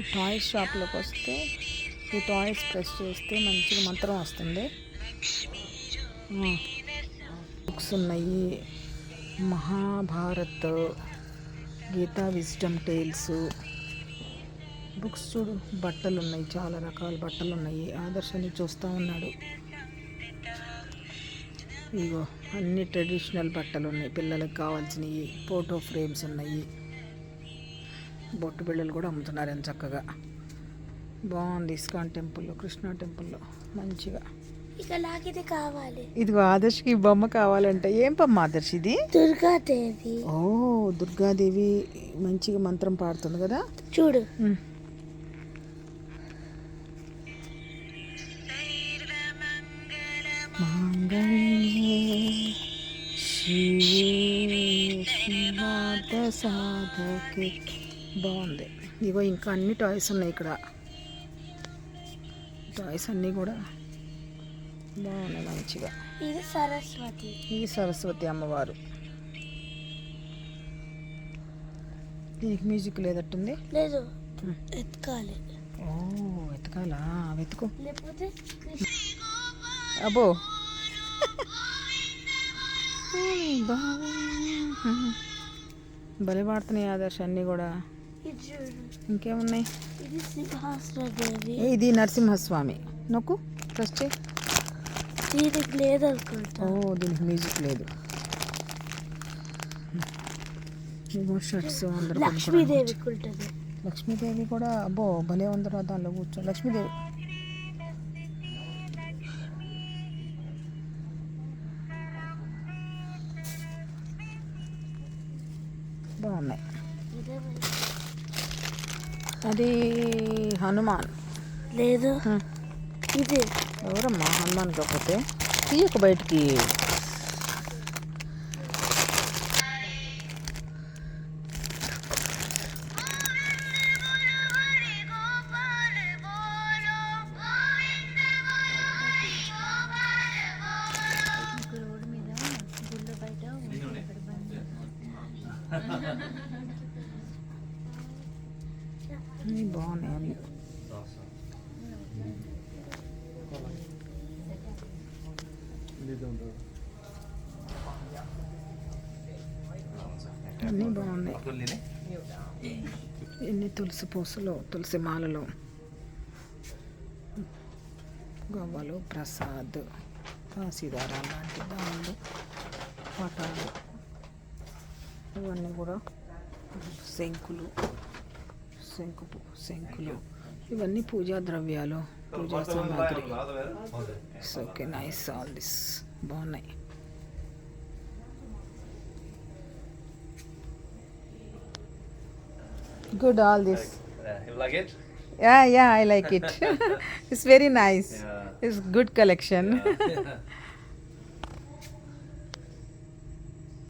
ఈ టాయ్స్ షాప్లోకి వస్తే ఈ టాయ్స్ ప్రెస్ చేస్తే మంచిగా మంత్రం వస్తుంది. బుక్స్ ఉన్నాయి. Mahabharat Gita wisdom tales. Books చూడు బట్టలు ఉన్నాయి చాలా రకాల బట్టలు ఉన్నాయి ఆదర్శాన్ని చూస్తూ ఉన్నాడు. ఇగో అన్ని ట్రెడిషనల్ బట్టలు ఉన్నాయి పిల్లలకు కావాల్సినవి ఫోటో ఫ్రేమ్స్ ఉన్నాయి. బొట్టు బిళ్ళలు కూడా అమ్ముతున్నారు ఎంత చక్కగా. బాగుంది ఇస్కాన్ టెంపుల్లో కృష్ణా టెంపుల్లో మంచిగా. ఇక నాకిది కావాలి. ఇదిగో ఆదర్శకి ఈ బొమ్మ కావాలంటే ఏం బొమ్మ ఆదర్శ్ ఇది? దుర్గాదేవి. ఓ దుర్గాదేవి మంచిగా మంత్రం పాడుతుంది కదా? చూడు. మాంగళ్యే సాధకే. బాగుంది. ఇగో ఇంకా అన్ని టాయ్స్ ఉన్నాయి ఇక్కడ. టాయ్స్ అన్నీ కూడా బాగున్నాయి మంచిగా. ఇది సరస్వతి. ఈ సరస్వతి అమ్మవారు. దీనికి మ్యూజిక్ లేదట్టుంది? లేదు. ఎత్తుకాలి. ఓ వెతకాలా వెతుకు. లేకపోతే అబ్బో. భలే పాడుతున్నాయి ఆదర్శ అన్నీ కూడా. ఇంకేమున్నాయి? ఇది నరసింహస్వామి. నొక్కు చేయి. దీనికి లేదనుకుంటా ఓ దీనికి మ్యూజిక్ లేదు. షర్ట్స్ అందరూ ఉంటుంది. లక్ష్మీదేవి కూడా అబ్బో భలే ఉందిరా దానిలో కూర్చో. లక్ష్మీదేవి. బాగున్నాయి? అది హనుమాన్. లేదు. ఇది. ఎవరమ్మా హనుమాన్ కాకపోతే తీయక బయటికి. అన్నీ బాగున్నాయి అన్నీ అన్నీ బాగున్నాయి ఎన్ని తులసి పూసలు తులసి మాలలో. గవ్వలు ప్రసాద్ కాశీదార లాంటి దాములు పటాలు ఇవన్నీ కూడా శంకులు. శంకు పు- శంకులు ఇవన్నీ పూజా ద్రవ్యాలు పూజా సామాగ్రి ఓకే నైస్ ఆల్ దిస్ బాగున్నాయి good all this Yeah, you like it? Yeah yeah I like it it's very nice Yeah. It's good collection Yeah.